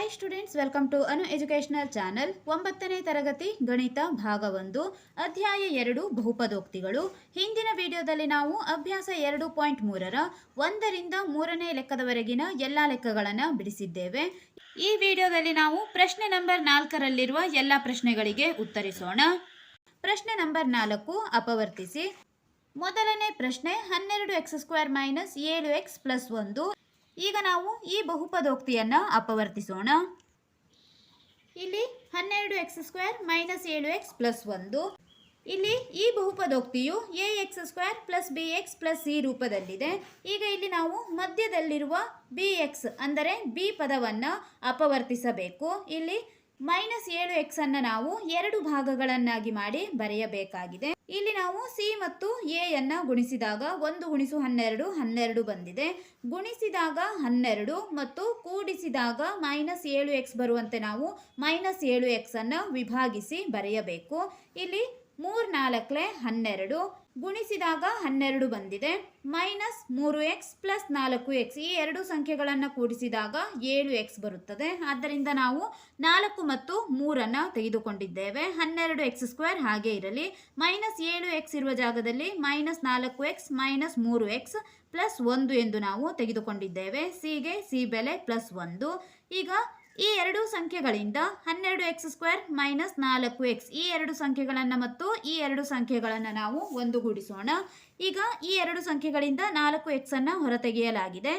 Hi students welcome to Anu educational channel ಒಂಬತ್ತನೇ ತರಗತಿ, ಗಣಿತ ಭಾಗ ಒಂದು, ಅಧ್ಯಾಯ ಎರಡು, ಬಹುಪದೋಕ್ತಿಗಳು. ಹಿಂದಿನ ವಿಡಿಯೋದಲ್ಲಿ ನಾವು ಅಭ್ಯಾಸ ಎರಡು ಪಾಯಿಂಟ್ ಮೂರರ ಒಂದರಿಂದ ಮೂರನೇ ಲೆಕ್ಕದವರೆಗಿನ ಎಲ್ಲ ಲೆಕ್ಕಗಳನ್ನು ಬಿಡಿಸಿದ್ದೇವೆ. ಈ ವಿಡಿಯೋದಲ್ಲಿ ನಾವು ಪ್ರಶ್ನೆ ನಂಬರ್ ನಾಲ್ಕರಲ್ಲಿರುವ ಎಲ್ಲ ಪ್ರಶ್ನೆಗಳಿಗೆ ಉತ್ತರಿಸೋಣ. ಪ್ರಶ್ನೆ ನಂಬರ್ ನಾಲ್ಕು, ಅಪವರ್ತಿಸಿ. ಮೊದಲನೇ ಪ್ರಶ್ನೆ ಹನ್ನೆರಡು ಎಕ್ಸ್ ಸ್ಕ್ವೇರ್ ಮೈನಸ್ ಏಳು ಎಕ್ಸ್ ಪ್ಲಸ್ ಒಂದು. ಈಗ ನಾವು ಈ ಬಹುಪದೋಕ್ತಿಯನ್ನು ಅಪವರ್ತಿಸೋಣ. ಇಲ್ಲಿ ಹನ್ನೆರಡು ಎಕ್ಸ್ ಸ್ಕ್ವೇರ್ ಮೈನಸ್ ಏಳು ಎಕ್ಸ್ ಪ್ಲಸ್ ಒಂದು. ಇಲ್ಲಿ ಈ ಬಹುಪದೋಕ್ತಿಯು a x square plus b x plus c ರೂಪದಲ್ಲಿದೆ. ಈಗ ಇಲ್ಲಿ ನಾವು ಮಧ್ಯದಲ್ಲಿರುವ ಬಿ ಎಕ್ಸ್ ಅಂದರೆ ಬಿ ಪದವನ್ನು ಅಪವರ್ತಿಸಬೇಕು. ಇಲ್ಲಿ ಮೈನಸ್ ಏಳು ಎಕ್ಸ್ ಅನ್ನು ನಾವು ಎರಡು ಭಾಗಗಳನ್ನಾಗಿ ಮಾಡಿ ಬರೆಯಬೇಕಾಗಿದೆ. ಇಲ್ಲಿ ನಾವು ಸಿ ಮತ್ತು ಎ ಅನ್ನ ಗುಣಿಸಿದಾಗ ಒಂದು ಗುಣಿಸು ಹನ್ನೆರಡು ಹನ್ನೆರಡು ಬಂದಿದೆ. ಗುಣಿಸಿದಾಗ ಹನ್ನೆರಡು ಮತ್ತು ಕೂಡಿಸಿದಾಗ ಮೈನಸ್ ಏಳು ಎಕ್ಸ್ ಬರುವಂತೆ ನಾವು ಮೈನಸ್ ಏಳು ಎಕ್ಸ್ ಅನ್ನು ವಿಭಾಗಿಸಿ ಬರೆಯಬೇಕು. ಇಲ್ಲಿ ಮೂರು ನಾಲ್ಕಲೆ ಹನ್ನೆರಡು ಗುಣಿಸಿದಾಗ ಹನ್ನೆರಡು ಬಂದಿದೆ. ಮೈನಸ್ ಮೂರು ಎಕ್ಸ್ ಪ್ಲಸ್ ನಾಲ್ಕು ಎಕ್ಸ್ ಈ ಎರಡು ಸಂಖ್ಯೆಗಳನ್ನು ಕೂಡಿಸಿದಾಗ ಏಳು ಎಕ್ಸ್ ಬರುತ್ತದೆ. ಆದ್ದರಿಂದ ನಾವು ನಾಲ್ಕು ಮತ್ತು ಮೂರನ್ನು ತೆಗೆದುಕೊಂಡಿದ್ದೇವೆ. ಹನ್ನೆರಡು ಎಕ್ಸ್ ಸ್ಕ್ವೇರ್ ಹಾಗೆ ಇರಲಿ. ಮೈನಸ್ ಏಳು ಎಕ್ಸ್ ಇರುವ ಜಾಗದಲ್ಲಿ ಮೈನಸ್ ನಾಲ್ಕು ಎಕ್ಸ್ ಮೈನಸ್ ಮೂರು ಎಕ್ಸ್ ಪ್ಲಸ್ ಒಂದು ಎಂದು ನಾವು ತೆಗೆದುಕೊಂಡಿದ್ದೇವೆ. ಸಿಗೆ ಸಿ ಬೆಲೆ ಪ್ಲಸ್ ಒಂದು. ಈಗ ಈ ಎರಡು ಸಂಖ್ಯೆಗಳಿಂದ ಹನ್ನೆರಡು ಎಕ್ಸ್ ಸ್ಕ್ವೇರ್ ಮೈನಸ್ ನಾಲ್ಕು ಎಕ್ಸ್. ಈ ಎರಡು ಸಂಖ್ಯೆಗಳನ್ನು ಮತ್ತು ಈ ಎರಡು ಸಂಖ್ಯೆಗಳನ್ನು ನಾವು ಒಂದುಗೂಡಿಸೋಣ. ಈಗ ಈ ಎರಡು ಸಂಖ್ಯೆಗಳಿಂದ ನಾಲ್ಕು ಎಕ್ಸನ್ನು ಹೊರತೆಗೆಯಲಾಗಿದೆ.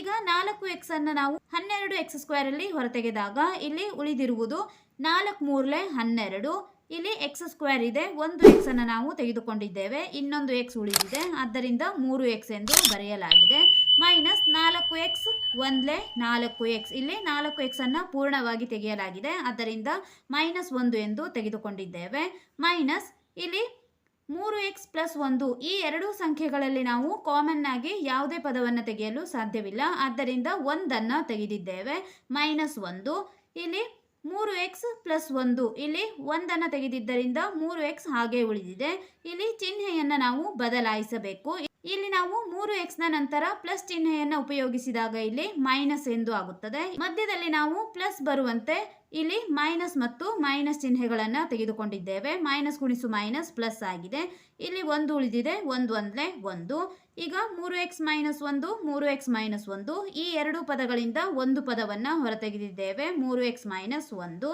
ಈಗ ನಾಲ್ಕು ಎಕ್ಸನ್ನು ನಾವು ಹನ್ನೆರಡು ಎಕ್ಸ್ ಸ್ಕ್ವೇರ್ ಅಲ್ಲಿ ಹೊರತೆಗೆದಾಗ ಇಲ್ಲಿ ಉಳಿದಿರುವುದು ನಾಲ್ಕು ಮೂರ್ಲೆ ಹನ್ನೆರಡು. ಇಲ್ಲಿ ಎಕ್ಸ್ ಸ್ಕ್ವೇರ್ ಇದೆ, ಒಂದು ಎಕ್ಸನ್ನು ನಾವು ತೆಗೆದುಕೊಂಡಿದ್ದೇವೆ, ಇನ್ನೊಂದು ಎಕ್ಸ್ ಉಳಿದಿದೆ. ಆದ್ದರಿಂದ ಮೂರು ಎಕ್ಸ್ ಎಂದು ಬರೆಯಲಾಗಿದೆ. ಮೈನಸ್ ನಾಲ್ಕು ಎಕ್ಸ್ ಒಂದ್ಲೆ ನಾಲ್ಕು ಎಕ್ಸ್. ಇಲ್ಲಿ ನಾಲ್ಕು ಎಕ್ಸನ್ನು ಪೂರ್ಣವಾಗಿ ತೆಗೆಯಲಾಗಿದೆ. ಅದರಿಂದ ಮೈನಸ್ ಒಂದು ಎಂದು ತೆಗೆದುಕೊಂಡಿದ್ದೇವೆ. ಮೈನಸ್ ಇಲ್ಲಿ ಮೂರು ಎಕ್ಸ್ ಪ್ಲಸ್ ಒಂದು ಈ ಎರಡು ಸಂಖ್ಯೆಗಳಲ್ಲಿ ನಾವು ಕಾಮನ್ ಆಗಿ ಯಾವುದೇ ಪದವನ್ನು ತೆಗೆಯಲು ಸಾಧ್ಯವಿಲ್ಲ. ಆದ್ದರಿಂದ ಒಂದನ್ನು ತೆಗೆದಿದ್ದೇವೆ. ಮೈನಸ್ ಒಂದು. ಇಲ್ಲಿ ಮೂರು ಎಕ್ಸ್ ಪ್ಲಸ್ ಒಂದು. ಇಲ್ಲಿ ಒಂದನ್ನು ತೆಗೆದಿದ್ದರಿಂದ ಮೂರು ಎಕ್ಸ್ ಹಾಗೆ ಉಳಿದಿದೆ. ಇಲ್ಲಿ ಚಿಹ್ನೆಯನ್ನು ನಾವು ಬದಲಾಯಿಸಬೇಕು. ಇಲ್ಲಿ ನಾವು ಮೂರು ಎಕ್ಸ್ನ ನಂತರ ಪ್ಲಸ್ ಚಿಹ್ನೆಯನ್ನು ಉಪಯೋಗಿಸಿದಾಗ ಇಲ್ಲಿ ಮೈನಸ್ ಎಂದು ಆಗುತ್ತದೆ. ಮಧ್ಯದಲ್ಲಿ ನಾವು ಪ್ಲಸ್ ಬರುವಂತೆ ಇಲ್ಲಿ ಮೈನಸ್ ಮತ್ತು ಮೈನಸ್ ಚಿಹ್ನೆಗಳನ್ನು ತೆಗೆದುಕೊಂಡಿದ್ದೇವೆ. ಮೈನಸ್ ಗುಣಿಸು ಮೈನಸ್ ಪ್ಲಸ್ ಆಗಿದೆ. ಇಲ್ಲಿ ಒಂದು ಉಳಿದಿದೆ, ಒಂದು ಒಂದ್ಲೆ ಒಂದು. ಈಗ ಮೂರು ಎಕ್ಸ್ ಮೈನಸ್ ಒಂದು, ಮೂರು ಎಕ್ಸ್ ಮೈನಸ್ ಒಂದು, ಈ ಎರಡು ಪದಗಳಿಂದ ಒಂದು ಪದವನ್ನು ಹೊರತೆಗೆದಿದ್ದೇವೆ. ಮೂರು ಎಕ್ಸ್ ಮೈನಸ್ ಒಂದು.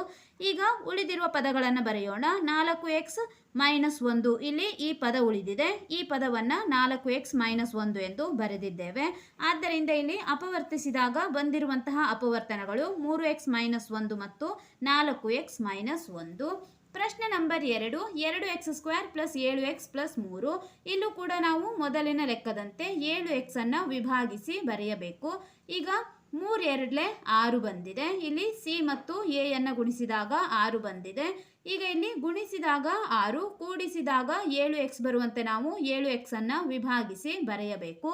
ಈಗ ಉಳಿದಿರುವ ಪದಗಳನ್ನು ಬರೆಯೋಣ. ನಾಲ್ಕು ಎಕ್ಸ್ ಮೈನಸ್ ಒಂದು. ಇಲ್ಲಿ ಈ ಪದ ಉಳಿದಿದೆ. ಈ ಪದವನ್ನು ನಾಲ್ಕು ಎಕ್ಸ್ ಮೈನಸ್ ಒಂದು ಎಂದು ಬರೆದಿದ್ದೇವೆ. ಆದ್ದರಿಂದ ಇಲ್ಲಿ ಅಪವರ್ತಿಸಿದಾಗ ಬಂದಿರುವಂತಹ ಅಪವರ್ತನಗಳು ಮೂರು ಎಕ್ಸ್ ಮೈನಸ್ ಒಂದು ಮತ್ತು ನಾಲ್ಕು ಎಕ್ಸ್ ಮೈನಸ್ ಒಂದು. ಪ್ರಶ್ನೆ ನಂಬರ್ ಎರಡು ಎರಡು ಎಕ್ಸ್ ಸ್ಕ್ವೇರ್ ಪ್ಲಸ್ ಏಳು ಎಕ್ಸ್ ಪ್ಲಸ್ ಮೂರು. ಇಲ್ಲೂ ಕೂಡ ನಾವು ಮೊದಲಿನ ಲೆಕ್ಕದಂತೆ ಏಳು ಎಕ್ಸನ್ನು ವಿಭಾಗಿಸಿ ಬರೆಯಬೇಕು. ಈಗ ಮೂರು ಎರಡ್ಲೆ ಆರು ಬಂದಿದೆ. ಇಲ್ಲಿ ಸಿ ಮತ್ತು ಎ ಅನ್ನು ಗುಣಿಸಿದಾಗ ಆರು ಬಂದಿದೆ. ಈಗ ಇಲ್ಲಿ ಗುಣಿಸಿದಾಗ ಆರು, ಕೂಡಿಸಿದಾಗ ಏಳು ಎಕ್ಸ್ ಬರುವಂತೆ ನಾವು ಏಳು ಎಕ್ಸನ್ನು ವಿಭಾಗಿಸಿ ಬರೆಯಬೇಕು.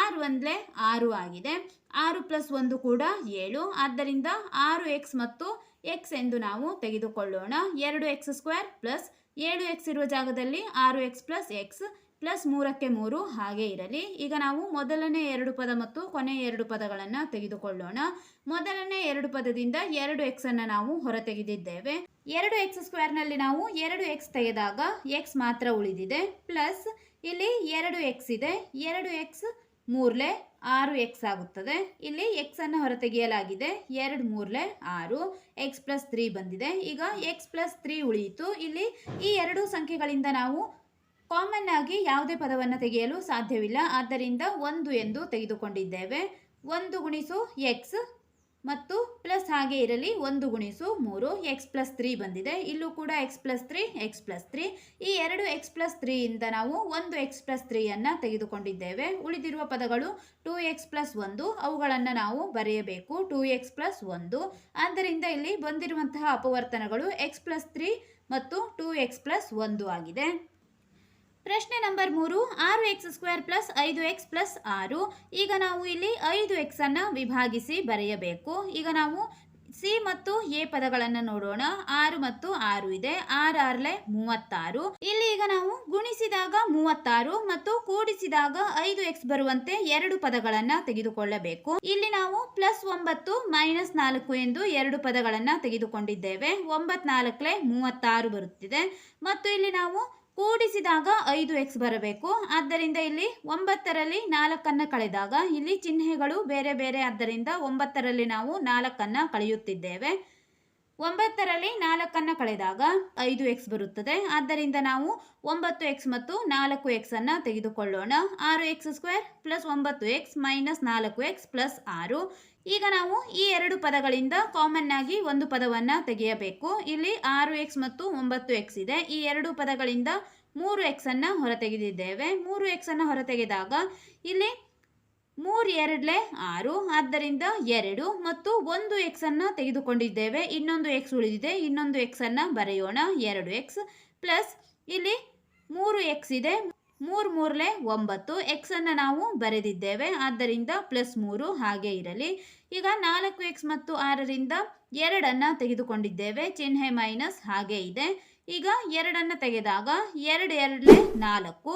ಆರು ಒಂದ್ಲೆ ಆರು ಆಗಿದೆ. ಆರು ಪ್ಲಸ್ ಒಂದು ಕೂಡ ಏಳು. ಆದ್ದರಿಂದ ಆರು ಎಕ್ಸ್ ಮತ್ತು ಎಕ್ಸ್ ಎಂದು ನಾವು ತೆಗೆದುಕೊಳ್ಳೋಣ. ಎರಡು ಎಕ್ಸ್ ಸ್ಕ್ವೇರ್ ಪ್ಲಸ್ ಏಳು ಎಕ್ಸ್ ಇರುವ ಜಾಗದಲ್ಲಿ ಆರು ಎಕ್ಸ್ ಪ್ಲಸ್ ಎಕ್ಸ್. ಪ್ಲಸ್ ಮೂರಕ್ಕೆ ಮೂರು ಹಾಗೆ ಇರಲಿ. ಈಗ ನಾವು ಮೊದಲನೇ ಎರಡು ಪದ ಮತ್ತು ಕೊನೆಯ ಎರಡು ಪದಗಳನ್ನು ತೆಗೆದುಕೊಳ್ಳೋಣ. ಮೊದಲನೇ ಎರಡು ಪದದಿಂದ ಎರಡು ಎಕ್ಸ್ ಅನ್ನು ನಾವು ಹೊರತೆಗೆದಿದ್ದೇವೆ. ಎರಡು ಎಕ್ಸ್ ಸ್ಕ್ವೇರ್ನಲ್ಲಿ ನಾವು ಎರಡು ಎಕ್ಸ್ ತೆಗೆದಾಗ ಎಕ್ಸ್ ಮಾತ್ರ ಉಳಿದಿದೆ. ಪ್ಲಸ್ ಇಲ್ಲಿ ಎರಡು ಎಕ್ಸ್ ಇದೆ. ಎರಡು ಎಕ್ಸ್ ಮೂರ್ಲೆ ಆರು ಎಕ್ಸ್ ಆಗುತ್ತದೆ. ಇಲ್ಲಿ ಎಕ್ಸ್ ಅನ್ನು ಹೊರತೆಗೆಯಲಾಗಿದೆ. ಎರಡು ಮೂರ್ಲೆ ಆರು. ಎಕ್ಸ್ ಪ್ಲಸ್ ತ್ರೀ ಬಂದಿದೆ. ಈಗ ಎಕ್ಸ್ ಪ್ಲಸ್ ತ್ರೀ ಉಳಿಯಿತು. ಇಲ್ಲಿ ಈ ಎರಡು ಸಂಖ್ಯೆಗಳಿಂದ ನಾವು ಕಾಮನ್ ಆಗಿ ಯಾವುದೇ ಪದವನ್ನು ತೆಗೆಯಲು ಸಾಧ್ಯವಿಲ್ಲ. ಆದ್ದರಿಂದ ಒಂದು ಎಂದು ತೆಗೆದುಕೊಂಡಿದ್ದೇವೆ. ಒಂದು ಗುಣಿಸು ಎಕ್ಸ್ ಮತ್ತು ಪ್ಲಸ್ ಹಾಗೆ ಇರಲಿ ಒಂದು ಗುಣಿಸು ಮೂರು. ಎಕ್ಸ್ ಪ್ಲಸ್ ತ್ರೀ ಬಂದಿದೆ. ಇಲ್ಲೂ ಕೂಡ x plus three x plus three ಈ ಎರಡು ಎಕ್ಸ್ ಪ್ಲಸ್ ತ್ರೀಯಿಂದ ನಾವು ಒಂದು ಎಕ್ಸ್ ಪ್ಲಸ್ ತ್ರೀಯನ್ನು ತೆಗೆದುಕೊಂಡಿದ್ದೇವೆ. ಉಳಿದಿರುವ ಪದಗಳು ಟೂ ಎಕ್ಸ್ ಪ್ಲಸ್ ಒಂದು. ಅವುಗಳನ್ನು ನಾವು ಬರೆಯಬೇಕು. ಟೂ ಎಕ್ಸ್ ಪ್ಲಸ್ ಒಂದು. ಆದ್ದರಿಂದ ಇಲ್ಲಿ ಬಂದಿರುವಂತಹ ಅಪವರ್ತನಗಳು ಎಕ್ಸ್ ಪ್ಲಸ್ ತ್ರೀ ಮತ್ತು ಟೂ ಎಕ್ಸ್ ಪ್ಲಸ್ ಒಂದು ಆಗಿದೆ. ಪ್ರಶ್ನೆ ನಂಬರ್ ಮೂರು, ಆರು ಎಕ್ಸ್ ಸ್ಕ್ವೇರ್ ಪ್ಲಸ್ ಐದು ಎಕ್ಸ್ ಪ್ಲಸ್ ಆರು. ಈಗ ನಾವು ಇಲ್ಲಿ ಐದು ಎಕ್ಸನ್ನು ವಿಭಾಗಿಸಿ ಬರೆಯಬೇಕು. ಈಗ ನಾವು ಸಿ ಮತ್ತು ಎ ಪದಗಳನ್ನು ನೋಡೋಣ. ಆರು ಮತ್ತು ಆರು ಇದೆ. ಆರ್ ಆರ್ಲೆ ಮೂವತ್ತಾರು. ಇಲ್ಲಿ ಈಗ ನಾವು ಗುಣಿಸಿದಾಗ ಮೂವತ್ತಾರು ಮತ್ತು ಕೂಡಿಸಿದಾಗ ಐದು ಎಕ್ಸ್ ಬರುವಂತೆ ಎರಡು ಪದಗಳನ್ನು ತೆಗೆದುಕೊಳ್ಳಬೇಕು. ಇಲ್ಲಿ ನಾವು ಪ್ಲಸ್ ಒಂಬತ್ತು ಮೈನಸ್ ನಾಲ್ಕು ಎಂದು ಎರಡು ಪದಗಳನ್ನು ತೆಗೆದುಕೊಂಡಿದ್ದೇವೆ. ಒಂಬತ್ ನಾಲ್ಕಲೆ ಮೂವತ್ತಾರು ಬರುತ್ತಿದೆ. ಮತ್ತು ಇಲ್ಲಿ ನಾವು ಕೂಡಿಸಿದಾಗ ಐದು ಎಕ್ಸ್ ಬರಬೇಕು. ಆದ್ದರಿಂದ ಇಲ್ಲಿ ಒಂಬತ್ತರಲ್ಲಿ ನಾಲ್ಕನ್ನು ಕಳೆದಾಗ ಇಲ್ಲಿ ಚಿಹ್ನೆಗಳು ಬೇರೆ ಬೇರೆ ಆದ್ದರಿಂದ ಒಂಬತ್ತರಲ್ಲಿ ನಾವು ನಾಲ್ಕನ್ನು ಕಳೆಯುತ್ತಿದ್ದೇವೆ. ಒಂಬತ್ತರಲ್ಲಿ ನಾಲ್ಕನ್ನು ಕಳೆದಾಗ ಐದು ಎಕ್ಸ್ ಬರುತ್ತದೆ. ಆದ್ದರಿಂದ ನಾವು ಒಂಬತ್ತು ಎಕ್ಸ್ ಮತ್ತು ನಾಲ್ಕು ಎಕ್ಸ್ ಅನ್ನ ತೆಗೆದುಕೊಳ್ಳೋಣ. ಆರು ಎಕ್ಸ್ ಸ್ಕ್ವೇರ್ ಪ್ಲಸ್ ಒಂಬತ್ತು ಎಕ್ಸ್ ಮೈನಸ್ ನಾಲ್ಕು ಎಕ್ಸ್ ಪ್ಲಸ್ ಆರು. ಈಗ ನಾವು ಈ ಎರಡು ಪದಗಳಿಂದ ಕಾಮನ್ ಆಗಿ ಒಂದು ಪದವನ್ನ ತೆಗೆಯಬೇಕು. ಇಲ್ಲಿ ಆರು ಎಕ್ಸ್ ಮತ್ತು ಒಂಬತ್ತು ಎಕ್ಸ್ ಇದೆ. ಈ ಎರಡು ಪದಗಳಿಂದ ಮೂರು ಎಕ್ಸನ್ನು ಹೊರತೆಗೆದಿದ್ದೇವೆ. ಮೂರು ಎಕ್ಸನ್ನು ಹೊರತೆಗೆದಾಗ ಇಲ್ಲಿ ಮೂರು ಎರಡ್ಲೆ ಆರು, ಆದ್ದರಿಂದ ಎರಡು ಮತ್ತು ಒಂದು ಎಕ್ಸನ್ನು ತೆಗೆದುಕೊಂಡಿದ್ದೇವೆ. ಇನ್ನೊಂದು ಎಕ್ಸ್ ಉಳಿದಿದೆ, ಇನ್ನೊಂದು ಎಕ್ಸನ್ನು ಬರೆಯೋಣ. ಎರಡು ಎಕ್ಸ್ ಪ್ಲಸ್ ಇಲ್ಲಿ ಮೂರು ಎಕ್ಸ್ ಇದೆ. ಮೂರು ಮೂರಲೆ ಒಂಬತ್ತು ಎಕ್ಸನ್ನು ನಾವು ಬರೆದಿದ್ದೇವೆ. ಆದ್ದರಿಂದ ಪ್ಲಸ್ ಮೂರು ಹಾಗೆ ಇರಲಿ. ಈಗ ನಾಲ್ಕು ಎಕ್ಸ್ ಮತ್ತು ಆರರಿಂದ ಎರಡನ್ನು ತೆಗೆದುಕೊಂಡಿದ್ದೇವೆ. ಚಿಹ್ನೆ ಮೈನಸ್ ಹಾಗೆ ಇದೆ. ಈಗ ಎರಡನ್ನು ತೆಗೆದಾಗ ಎರಡು ಎರಡ್ಲೆ ನಾಲ್ಕು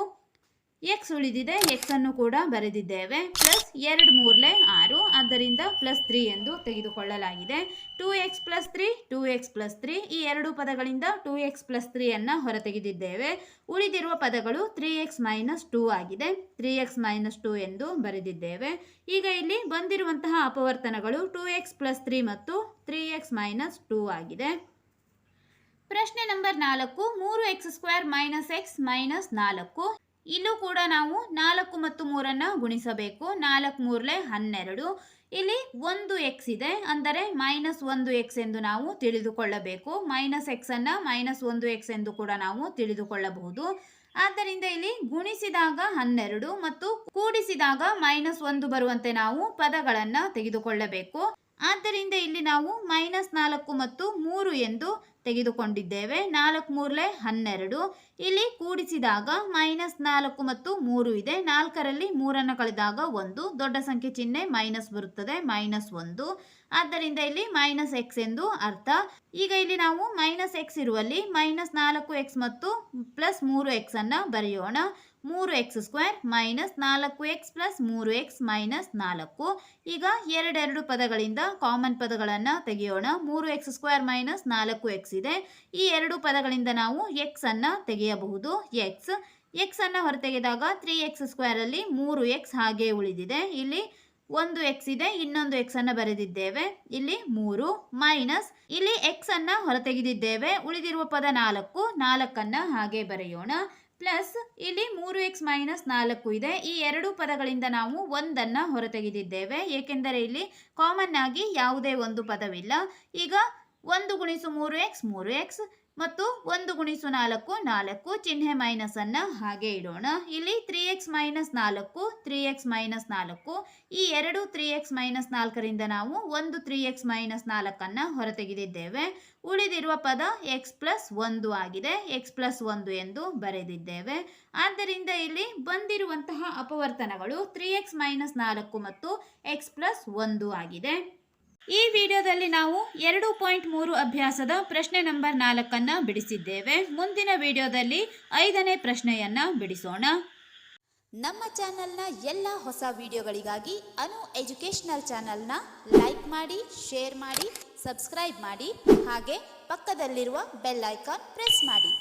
ಎಕ್ಸ್ ಉಳಿದಿದೆ ಎಕ್ಸ್ ಅನ್ನು ಕೂಡ ಬರೆದಿದ್ದೇವೆ. ಪ್ಲಸ್ ಎರಡು ಮೂರ್ಲೆ ಆರು, ಆದ್ದರಿಂದ ಪ್ಲಸ್ ತ್ರೀ ಎಂದು ತೆಗೆದುಕೊಳ್ಳಲಾಗಿದೆ. Two x plus three two x plus three ಈ ಎರಡು ಪದಗಳಿಂದ ಟೂ ಎಕ್ಸ್ ಪ್ಲಸ್ ತ್ರೀಯನ್ನು ಹೊರತೆಗೆದಿದ್ದೇವೆ. ಉಳಿದಿರುವ ಪದಗಳು ತ್ರೀ ಎಕ್ಸ್ ಮೈನಸ್ ಟೂ ಆಗಿದೆ. ತ್ರೀ ಎಕ್ಸ್ ಮೈನಸ್ ಟೂ ಎಂದು ಬರೆದಿದ್ದೇವೆ. ಈಗ ಇಲ್ಲಿ ಬಂದಿರುವಂತಹ ಅಪವರ್ತನಗಳು ಟೂ ಎಕ್ಸ್ ಪ್ಲಸ್ ತ್ರೀ ಮತ್ತು ತ್ರೀ ಎಕ್ಸ್ ಮೈನಸ್ ಟೂ ಆಗಿದೆ. ಪ್ರಶ್ನೆ ನಂಬರ್ ನಾಲ್ಕು, ಮೂರು x square minus x minus ನಾಲ್ಕು. ಇಲ್ಲೂ ಕೂಡ ನಾವು ನಾಲ್ಕು ಮತ್ತು ಮೂರನ್ನು ಗುಣಿಸಬೇಕು. ನಾಲ್ಕು ಮೂರ್ಲೆ ಹನ್ನೆರಡು. ಇಲ್ಲಿ ಒಂದು ಎಕ್ಸ್ ಇದೆ. ಅಂದರೆ ಮೈನಸ್ ಒಂದು ಎಕ್ಸ್ ಎಂದು ನಾವು ತಿಳಿದುಕೊಳ್ಳಬೇಕು. ಮೈನಸ್ ಎಕ್ಸನ್ನು ಮೈನಸ್ ಒಂದು ಎಕ್ಸ್ ಎಂದು ಕೂಡ ನಾವು ತಿಳಿದುಕೊಳ್ಳಬಹುದು. ಆದ್ದರಿಂದ ಇಲ್ಲಿ ಗುಣಿಸಿದಾಗ ಹನ್ನೆರಡು ಮತ್ತು ಕೂಡಿಸಿದಾಗ ಮೈನಸ್ ಒಂದು ಬರುವಂತೆ ನಾವು ಪದಗಳನ್ನು ತೆಗೆದುಕೊಳ್ಳಬೇಕು. ಆದ್ದರಿಂದ ಇಲ್ಲಿ ನಾವು ಮೈನಸ್ ನಾಲ್ಕು ಮತ್ತು ಮೂರು ಎಂದು ತೆಗೆದುಕೊಂಡಿದ್ದೇವೆ. ನಾಲ್ಕು ಮೂರ್ಲೆ ಹನ್ನೆರಡು. ಇಲ್ಲಿ ಕೂಡಿಸಿದಾಗ ಮೈನಸ್ ನಾಲ್ಕು ಮತ್ತು ಮೂರು ಇದೆ. ನಾಲ್ಕರಲ್ಲಿ ಮೂರನ್ನು ಕಳೆದಾಗ ಒಂದು. ದೊಡ್ಡ ಸಂಖ್ಯೆ ಚಿಹ್ನೆ ಮೈನಸ್ ಬರುತ್ತದೆ, ಮೈನಸ್ ಒಂದು. ಆದ್ದರಿಂದ ಇಲ್ಲಿ ಮೈನಸ್ ಎಕ್ಸ್ ಎಂದು ಅರ್ಥ. ಈಗ ಇಲ್ಲಿ ನಾವು ಮೈನಸ್ ಎಕ್ಸ್ ಇರುವಲ್ಲಿ ಮೈನಸ್ ನಾಲ್ಕು ಎಕ್ಸ್ ಮತ್ತು ಪ್ಲಸ್ ಮೂರು ಎಕ್ಸನ್ನು ಬರೆಯೋಣ. ಮೂರು ಎಕ್ಸ್ ಸ್ಕ್ವೇರ್ ಮೈನಸ್ ನಾಲ್ಕು ಎಕ್ಸ್ ಪ್ಲಸ್ ಮೂರು ಎಕ್ಸ್ ಮೈನಸ್ ನಾಲ್ಕು. ಈಗ ಎರಡೆರಡು ಪದಗಳಿಂದ ಕಾಮನ್ ಪದಗಳನ್ನು ತೆಗೆಯೋಣ. ಮೂರು ಎಕ್ಸ್ ಸ್ಕ್ವೇರ್ ಮೈನಸ್ ನಾಲ್ಕು ಎಕ್ಸ್ ಇದೆ. ಈ ಎರಡು ಪದಗಳಿಂದ ನಾವು ಎಕ್ಸ್ ಅನ್ನು ತೆಗೆಯಬಹುದು. ಎಕ್ಸ್. ಎಕ್ಸ್ ಅನ್ನು ಹೊರತೆಗೆದಾಗ ತ್ರೀ ಎಕ್ಸ್ ಸ್ಕ್ವೇರ್ ಅಲ್ಲಿ ಮೂರು ಎಕ್ಸ್ ಹಾಗೆ ಉಳಿದಿದೆ. ಇಲ್ಲಿ ಒಂದು ಎಕ್ಸ್ ಇದೆ. ಇನ್ನೊಂದು ಎಕ್ಸ್ ಅನ್ನು ಬರೆದಿದ್ದೇವೆ. ಇಲ್ಲಿ ಮೂರು ಮೈನಸ್. ಇಲ್ಲಿ ಎಕ್ಸ್ ಅನ್ನ ಹೊರತೆಗೆದಿದ್ದೇವೆ. ಉಳಿದಿರುವ ಪದ ನಾಲ್ಕು. ನಾಲ್ಕನ್ನ ಹಾಗೆ ಬರೆಯೋಣ. ಪ್ಲಸ್ ಇಲ್ಲಿ ಮೂರು ಎಕ್ಸ್ ಮೈನಸ್ ನಾಲ್ಕು ಇದೆ. ಈ ಎರಡು ಪದಗಳಿಂದ ನಾವು ಒಂದನ್ನು ಹೊರತೆಗೆದಿದ್ದೇವೆ. ಏಕೆಂದರೆ ಇಲ್ಲಿ ಕಾಮನ್ ಆಗಿ ಯಾವುದೇ ಒಂದು ಪದವಿಲ್ಲ. ಈಗ ಒಂದು ಗುಣಿಸು ಮೂರು ಎಕ್ಸ್ ಮೂರು ಎಕ್ಸ್. ಮತ್ತು ಒಂದು ಗುಣಿಸು ನಾಲ್ಕು ನಾಲ್ಕು, ಚಿಹ್ನೆ ಮೈನಸ್ ಅನ್ನ ಹಾಗೆ ಇಡೋಣ. ಇಲ್ಲಿ ತ್ರೀ ಎಕ್ಸ್ ಮೈನಸ್ ನಾಲ್ಕು ತ್ರೀ ಎಕ್ಸ್ ಮೈನಸ್ ನಾಲ್ಕು. ಈ ಎರಡು ತ್ರೀ ಎಕ್ಸ್ ಮೈನಸ್ ನಾಲ್ಕರಿಂದ ನಾವು ಒಂದು ತ್ರೀ ಎಕ್ಸ್ ಮೈನಸ್ ನಾಲ್ಕನ್ನು ಹೊರತೆಗೆದಿದ್ದೇವೆ. ಉಳಿದಿರುವ ಪದ ಎಕ್ಸ್ ಪ್ಲಸ್ ಒಂದು ಆಗಿದೆ. ಎಕ್ಸ್ ಪ್ಲಸ್ ಒಂದು ಎಂದು ಬರೆದಿದ್ದೇವೆ. ಆದ್ದರಿಂದ ಇಲ್ಲಿ ಬಂದಿರುವಂತಹ ಅಪವರ್ತನಗಳು ತ್ರೀ ಎಕ್ಸ್ ಮೈನಸ್ ನಾಲ್ಕು ಮತ್ತು ಎಕ್ಸ್ ಪ್ಲಸ್ ಒಂದು ಆಗಿದೆ. ಈ ವಿಡಿಯೋದಲ್ಲಿ ನಾವು ಎರಡು ಪಾಯಿಂಟ್ ಮೂರು ಅಭ್ಯಾಸದ ಪ್ರಶ್ನೆ ನಂಬರ್ ನಾಲ್ಕನ್ನು ಬಿಡಿಸಿದ್ದೇವೆ. ಮುಂದಿನ ವಿಡಿಯೋದಲ್ಲಿ ಐದನೇ ಪ್ರಶ್ನೆಯನ್ನು ಬಿಡಿಸೋಣ. ನಮ್ಮ ಚಾನೆಲ್ನ ಎಲ್ಲ ಹೊಸ ವಿಡಿಯೋಗಳಿಗಾಗಿ ಅನು ಎಜುಕೇಷನಲ್ ಚಾನೆಲ್ನ ಲೈಕ್ ಮಾಡಿ, ಶೇರ್ ಮಾಡಿ, ಸಬ್ಸ್ಕ್ರೈಬ್ ಮಾಡಿ, ಹಾಗೆ ಪಕ್ಕದಲ್ಲಿರುವ ಬೆಲ್ ಐಕಾನ್ ಪ್ರೆಸ್ ಮಾಡಿ.